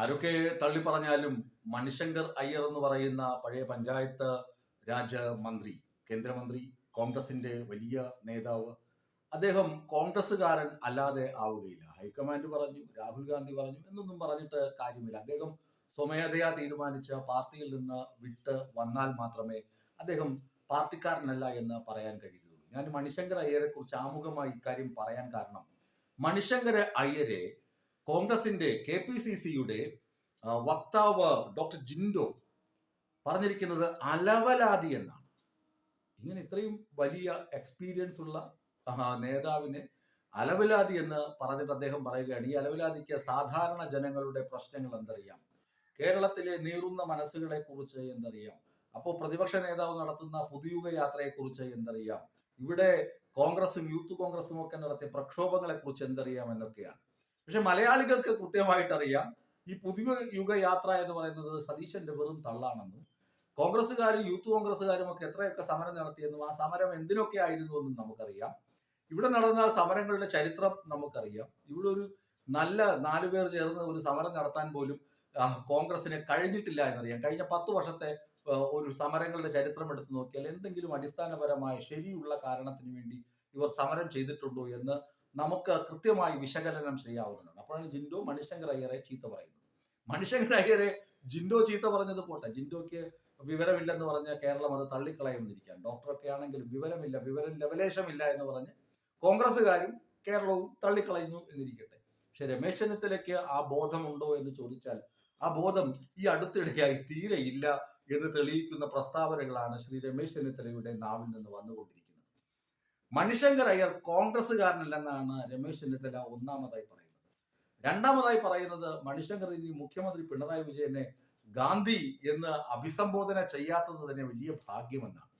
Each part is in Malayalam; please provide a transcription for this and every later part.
ആരൊക്കെ തള്ളി പറഞ്ഞാലും മണിശങ്കർ അയ്യർ എന്ന് പറയുന്ന പഴയ പഞ്ചായത്ത് രാജ് മന്ത്രി കേന്ദ്രമന്ത്രി കോൺഗ്രസിന്റെ വലിയ നേതാവ്. അദ്ദേഹം കോൺഗ്രസ്സുകാരൻ അല്ലാതെ ആവുകയില്ല. ഹൈക്കമാൻഡ് പറഞ്ഞു രാഹുൽ ഗാന്ധി പറഞ്ഞു എന്നൊന്നും പറഞ്ഞിട്ട് കാര്യമില്ല. അദ്ദേഹം സ്വമേധയാ തീരുമാനിച്ച പാർട്ടിയിൽ നിന്ന് വിട്ട് വന്നാൽ മാത്രമേ അദ്ദേഹം പാർട്ടിക്കാരനല്ല എന്ന് പറയാൻ കഴിയുകയുള്ളൂ. ഞാൻ മണിശങ്കർ അയ്യരെ കുറിച്ച് ആമുഖമായി ഇക്കാര്യം പറയാൻ കാരണം മണിശങ്കർ അയ്യരെ കോൺഗ്രസിന്റെ കെ പി സി സിയുടെ വക്താവ് ഡോക്ടർ ജിൻഡോ പറഞ്ഞിരിക്കുന്നത് അലവലാതി എന്നാണ്. ഇങ്ങനെ ഇത്രയും വലിയ എക്സ്പീരിയൻസ് ഉള്ള നേതാവിനെ അലവലാതി എന്ന് പറഞ്ഞിട്ട് അദ്ദേഹം പറയുകയാണ്. ഈ അലവലാതിക്ക് സാധാരണ ജനങ്ങളുടെ പ്രശ്നങ്ങൾ എന്തറിയാം? കേരളത്തിലെ നീറുന്ന മനസ്സുകളെ കുറിച്ച് എന്തറിയാം? അപ്പോൾ പ്രതിപക്ഷ നേതാവ് നടത്തുന്ന പുതുയുഗ യാത്രയെ കുറിച്ച് എന്തറിയാം? ഇവിടെ കോൺഗ്രസും യൂത്ത് കോൺഗ്രസും ഒക്കെ നടത്തിയ പ്രക്ഷോഭങ്ങളെ കുറിച്ച് എന്തറിയാം എന്നൊക്കെയാണ്. പക്ഷെ മലയാളികൾക്ക് കൃത്യമായിട്ട് അറിയാം ഈ പുതിയ യുഗയാത്ര എന്ന് പറയുന്നത് സതീശന്റെ വെറും തള്ളാണെന്നും. കോൺഗ്രസ്സുകാരും യൂത്ത് കോൺഗ്രസ്സുകാരും ഒക്കെ എത്രയൊക്കെ സമരം നടത്തിയെന്നും ആ സമരം എന്തിനൊക്കെ ആയിരുന്നു എന്നും നമുക്കറിയാം. ഇവിടെ നടന്ന സമരങ്ങളുടെ ചരിത്രം നമുക്കറിയാം. ഇവിടെ ഒരു നല്ല നാലു പേർ ചേർന്ന് ഒരു സമരം നടത്താൻ പോലും കോൺഗ്രസിന് കഴിഞ്ഞിട്ടില്ല എന്നറിയാം. കഴിഞ്ഞ പത്ത് വർഷത്തെ ഒരു സമരങ്ങളുടെ ചരിത്രം എടുത്തു നോക്കിയാൽ എന്തെങ്കിലും അടിസ്ഥാനപരമായ ശരിയുള്ള കാരണത്തിന് വേണ്ടി ഇവർ സമരം ചെയ്തിട്ടുണ്ടോ എന്ന് നമുക്ക് കൃത്യമായി വിശകലനം ചെയ്യാവുന്നതാണ്. അപ്പോഴാണ് ജിൻഡോ മണിശങ്കർ അയ്യരെ ചീത്ത പറയുന്നത്. മണിശങ്കർ അയ്യരെ ജിൻഡോ ചീത്ത പറഞ്ഞത് പോട്ടെ. ജിൻഡോയ്ക്ക് വിവരമില്ലെന്ന് പറഞ്ഞ് കേരളം അത് തള്ളിക്കളയുന്നിരിക്കാൻ ഡോക്ടറൊക്കെ ആണെങ്കിലും വിവരമില്ല വിവരം ലവലേശമില്ല എന്ന് പറഞ്ഞ് കോൺഗ്രസ്സുകാരും കേരളവും തള്ളിക്കളയുന്നു എന്നിരിക്കട്ടെ. പക്ഷെ രമേശ് ചെന്നിത്തലയ്ക്ക് ആ ബോധമുണ്ടോ എന്ന് ചോദിച്ചാൽ ആ ബോധം ഈ അടുത്തിടെയായി തീരെ ഇല്ല എന്ന് തെളിയിക്കുന്ന പ്രസ്താവനകളാണ് ശ്രീ രമേശ് ചെന്നിത്തലയുടെ നാവിൽ നിന്ന് വന്നുകൊണ്ടിരിക്കുന്നത്. മണിശങ്കർ അയ്യർ കോൺഗ്രസ്സുകാരനല്ലെന്നാണ് രമേശ് ചെന്നിത്തല ഒന്നാമതായി പറയുന്നത്. രണ്ടാമതായി പറയുന്നത് മണിശങ്കർ ഇനി മുഖ്യമന്ത്രി പിണറായി വിജയനെ ഗാന്ധി എന്ന് അഭിസംബോധന ചെയ്യാത്തത് തന്നെ വലിയ ഭാഗ്യമെന്നാണ്.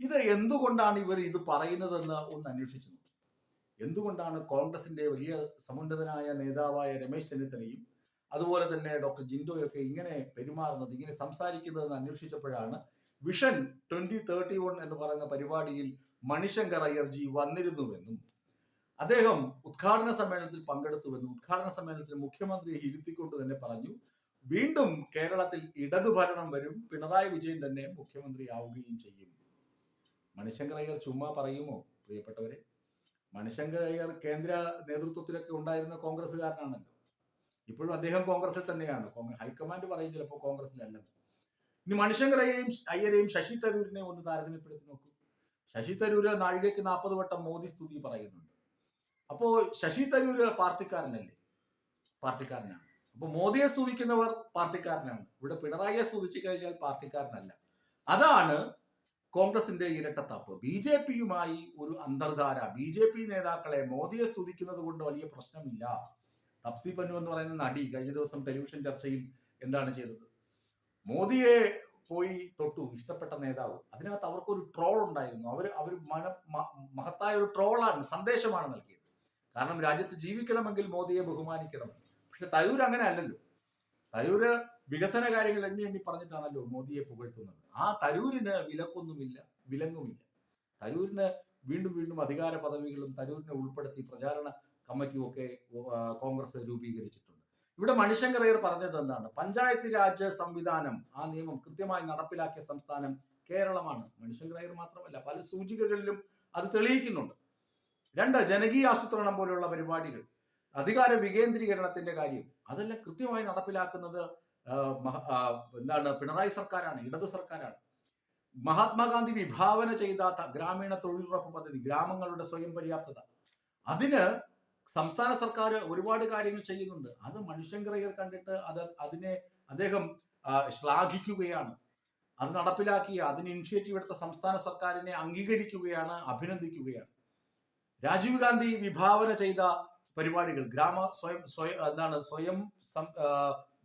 ഇത് എന്തുകൊണ്ടാണ് ഇവർ ഇത് പറയുന്നതെന്ന് ഒന്ന് അന്വേഷിച്ചു നോക്കി. എന്തുകൊണ്ടാണ് കോൺഗ്രസിന്റെ വലിയ സമുന്നതനായ നേതാവായ രമേശ് ചെന്നിത്തലയും അതുപോലെ തന്നെ ഡോക്ടർ ജിൻഡോയൊക്കെ ഇങ്ങനെ പെരുമാറുന്നത് ഇങ്ങനെ സംസാരിക്കുന്നതെന്ന് അന്വേഷിച്ചപ്പോഴാണ് വിഷൻ ട്വന്റി തേർട്ടി വൺ എന്ന് പറയുന്ന പരിപാടിയിൽ മണിശങ്കർ അയ്യർജി വന്നിരുന്നുവെന്നും അദ്ദേഹം ഉദ്ഘാടന സമ്മേളനത്തിൽ പങ്കെടുത്തുവെന്നും ഉദ്ഘാടന സമ്മേളനത്തിൽ മുഖ്യമന്ത്രിയെ ഇരുത്തിക്കൊണ്ട് തന്നെ പറഞ്ഞു വീണ്ടും കേരളത്തിൽ ഇടതുഭരണം വരും പിണറായി വിജയൻ തന്നെ മുഖ്യമന്ത്രി ആവുകയും ചെയ്യും. മണിശങ്കർ അയ്യർ ചുമ്മാ പറയുമോ പ്രിയപ്പെട്ടവരെ? മണിശങ്കർ അയ്യർ കേന്ദ്ര നേതൃത്വത്തിലൊക്കെ ഉണ്ടായിരുന്ന കോൺഗ്രസ്സുകാരനാണല്ലോ. ഇപ്പോഴും അദ്ദേഹം കോൺഗ്രസിൽ തന്നെയാണ്. ഹൈക്കമാൻഡ് പറയും ചിലപ്പോൾ കോൺഗ്രസിലല്ലെന്ന് ഇനി മണിശങ്കർ അയ്യരെയും ശശി തരൂരിനെ ഒന്ന് താരതമ്യപ്പെടുത്തി നോക്കൂ. ശശി തരൂര് നാഴികയ്ക്ക് നാൽപ്പത് വട്ടം മോദി സ്തുതി പറയുന്നുണ്ട്. അപ്പോ ശശി തരൂര് പാർട്ടിക്കാരനല്ലേ? പാർട്ടിക്കാരനാണ്. അപ്പൊ മോദിയെ സ്തുതിക്കുന്നവർ പാർട്ടിക്കാരനാണ്. ഇവിടെ പിണറായിയെ സ്തുതിച്ചു കഴിഞ്ഞാൽ പാർട്ടിക്കാരനല്ല. അതാണ് കോൺഗ്രസിന്റെ ഇരട്ടത്താപ്പ്. ബി ജെ പിയുമായി ഒരു അന്തർധാര. ബി ജെ പി നേതാക്കളെ മോദിയെ സ്തുതിക്കുന്നത് കൊണ്ട് വലിയ പ്രശ്നമില്ല. തപ്സി പന്നു എന്ന് പറയുന്ന നടി കഴിഞ്ഞ ദിവസം ടെലിവിഷൻ ചർച്ചയിൽ എന്താണ് ചെയ്തത്? മോദിയെ പോയി തൊട്ടു ഇഷ്ടപ്പെട്ട നേതാവ്. അതിനകത്ത് അവർക്കൊരു ട്രോൾ ഉണ്ടായിരുന്നു. അവർ അവർ മന മഹത്തായ ഒരു ട്രോളാണ് സന്ദേശമാണ് നൽകിയത്. കാരണം രാജ്യത്ത് ജീവിക്കണമെങ്കിൽ മോദിയെ ബഹുമാനിക്കണം. പക്ഷെ തരൂർ അങ്ങനെ അല്ലല്ലോ. തരൂര് വികസന കാര്യങ്ങൾ എണ്ണി എണ്ണി പറഞ്ഞിട്ടാണല്ലോ മോദിയെ പുകഴ്ത്തുന്നത്. ആ തരൂരിന് വിലക്കൊന്നുമില്ല വിലങ്ങുമില്ല. തരൂരിന് വീണ്ടും വീണ്ടും അധികാര പദവികളും തരൂരിനെ ഉൾപ്പെടുത്തി പ്രചാരണ കമ്മിറ്റിയും ഒക്കെ കോൺഗ്രസ് രൂപീകരിച്ചിട്ടുണ്ട്. ഇവിടെ മണിശങ്കർ അയ്യർ പറഞ്ഞത് എന്താണ്? പഞ്ചായത്ത് രാജ് സംവിധാനം ആ നിയമം കൃത്യമായി നടപ്പിലാക്കിയ സംസ്ഥാനം കേരളമാണ്. മണിശങ്കർ അയ്യർ മാത്രമല്ല പല സൂചികകളിലും അത് തെളിയിക്കുന്നുണ്ട്. രണ്ട് ജനകീയ ആസൂത്രണം പോലെയുള്ള പരിപാടികൾ അധികാര വികേന്ദ്രീകരണത്തിന്റെ കാര്യം അതെല്ലാം കൃത്യമായി നടപ്പിലാക്കുന്നത് എന്താണ് പിണറായി സർക്കാരാണ് ഇടതു സർക്കാരാണ്. മഹാത്മാഗാന്ധി വിഭാവന ചെയ്ത ഗ്രാമീണ തൊഴിലുറപ്പ് പദ്ധതി ഗ്രാമങ്ങളുടെ സ്വയം പര്യാപ്തത. അതിന് സംസ്ഥാന സർക്കാർ ഒരുപാട് കാര്യങ്ങൾ ചെയ്യുന്നുണ്ട്. അത് മനുഷ്യങ്കർ കണ്ടിട്ട് അത് അതിനെ അദ്ദേഹം ശ്ലാഘിക്കുകയാണ്. അത് നടപ്പിലാക്കി അതിന് ഇനിഷ്യേറ്റീവ് എടുത്ത സംസ്ഥാന സർക്കാരിനെ അംഗീകരിക്കുകയാണ് അഭിനന്ദിക്കുകയാണ്. രാജീവ് ഗാന്ധി വിഭാവന ചെയ്ത പരിപാടികൾ ഗ്രാമ സ്വയം സ്വയം എന്താണ് സ്വയം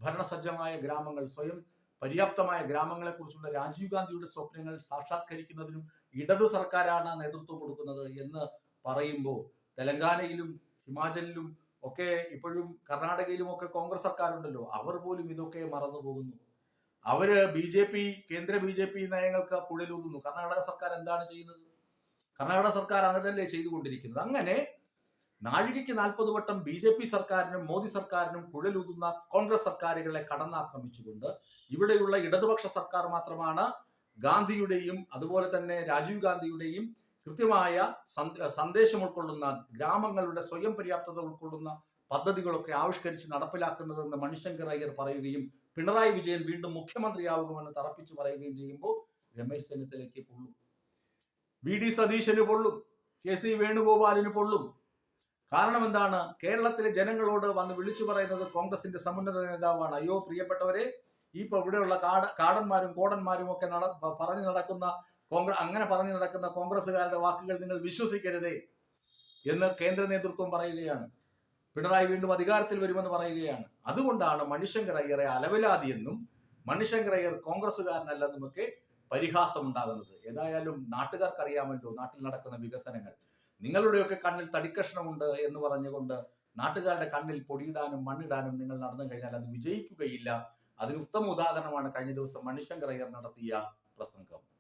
ഭരണസജ്ജമായ ഗ്രാമങ്ങൾ സ്വയം പര്യാപ്തമായ ഗ്രാമങ്ങളെ കുറിച്ചുള്ള രാജീവ് ഗാന്ധിയുടെ സ്വപ്നങ്ങൾ സാക്ഷാത്കരിക്കുന്നതിനും ഇടത് സർക്കാരാണ് നേതൃത്വം കൊടുക്കുന്നത് എന്ന് പറയുമ്പോൾ തെലങ്കാനയിലും ഹിമാചലിലും ഒക്കെ ഇപ്പോഴും കർണാടകയിലും ഒക്കെ കോൺഗ്രസ് സർക്കാരുണ്ടല്ലോ. അവർ പോലും ഇതൊക്കെ മറന്നു പോകുന്നു. അവർ ബി ജെ പി കേന്ദ്ര ബി ജെ പി നയങ്ങൾക്ക് കുഴലൂതുന്നു കർണാടക സർക്കാർ എന്താണ് ചെയ്യുന്നത്? കർണാടക സർക്കാർ അങ്ങനല്ലേ ചെയ്തുകൊണ്ടിരിക്കുന്നത്. അങ്ങനെ നാഴികയ്ക്ക് നാൽപ്പത് വട്ടം ബി ജെ പി സർക്കാരിനും മോദി സർക്കാരിനും കുഴലൂതുന്ന കോൺഗ്രസ് സർക്കാരുകളെ കടന്നാക്രമിച്ചുകൊണ്ട് ഇവിടെയുള്ള ഇടതുപക്ഷ സർക്കാർ മാത്രമാണ് ഗാന്ധിയുടെയും അതുപോലെ തന്നെ രാജീവ് ഗാന്ധിയുടെയും കൃത്യമായ സന്ദേശം ഉൾക്കൊള്ളുന്ന ഗ്രാമങ്ങളുടെ സ്വയം പര്യാപ്തത ഉൾക്കൊള്ളുന്ന പദ്ധതികളൊക്കെ ആവിഷ്കരിച്ച് നടപ്പിലാക്കുന്നതെന്ന് മണിശങ്കർ അയ്യർ പറയുകയും പിണറായി വിജയൻ വീണ്ടും മുഖ്യമന്ത്രിയാവുമെന്ന് തറപ്പിച്ചു പറയുകയും ചെയ്യുമ്പോൾ രമേശ് ചെന്നിത്തലയ്ക്ക് പൊള്ളും. വി ഡി സതീശന് പൊള്ളും. കെ സി വേണുഗോപാലിന് പൊള്ളും. കാരണം എന്താണ്? കേരളത്തിലെ ജനങ്ങളോട് വന്ന് വിളിച്ചു പറയുന്നത് കോൺഗ്രസിന്റെ സമുന്നത നേതാവാണ്. അയ്യോ പ്രിയപ്പെട്ടവരെ ഈ ഇപ്പൊ ഇവിടെയുള്ള കാട കാടന്മാരും കോടന്മാരും ഒക്കെ നട പറഞ്ഞു നടക്കുന്ന കോൺഗ്രസ് അങ്ങനെ പറഞ്ഞു നടക്കുന്ന കോൺഗ്രസ്സുകാരുടെ വാക്കുകൾ നിങ്ങൾ വിശ്വസിക്കരുതേ എന്ന് കേന്ദ്ര നേതൃത്വം പറയുകയാണ്. പിണറായി വീണ്ടും അധികാരത്തിൽ വരുമെന്ന് പറയുകയാണ്. അതുകൊണ്ടാണ് മണിശങ്കർ അയ്യറെ അലവലാതിയെന്നും മണിശങ്കർ അയ്യർ കോൺഗ്രസ്സുകാരനല്ലെന്നുമൊക്കെ പരിഹാസം ഉണ്ടാകുന്നത്. ഏതായാലും നാട്ടുകാർക്ക് അറിയാമല്ലോ നാട്ടിൽ നടക്കുന്ന വികസനങ്ങൾ. നിങ്ങളുടെയൊക്കെ കണ്ണിൽ തടിക്കഷ്ണമുണ്ട് എന്ന് പറഞ്ഞുകൊണ്ട് നാട്ടുകാരുടെ കണ്ണിൽ പൊടിയിടാനും മണ്ണിടാനും നിങ്ങൾ നടന്നു കഴിഞ്ഞാൽ അത് വിജയിക്കുകയില്ല. അതിന് ഉത്തമ ഉദാഹരണമാണ് കഴിഞ്ഞ ദിവസം മണിശങ്കർ അയ്യർ നടത്തിയ പ്രസംഗം.